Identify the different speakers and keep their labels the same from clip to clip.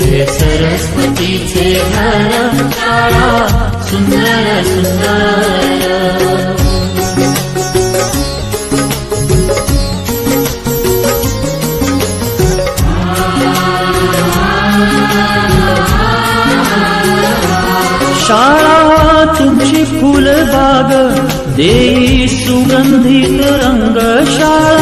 Speaker 1: हे सरस्वतीचे घर शाळा सुंदर सुंदर शाळा तुमची फुलबाग देई सुगंधित रंग शाळा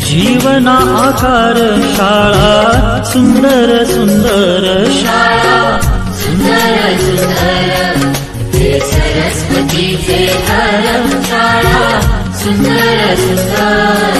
Speaker 1: जीवन आकार शाला सुन्दर सुन्दर शाळा सुन्दर सुन्दरस्पति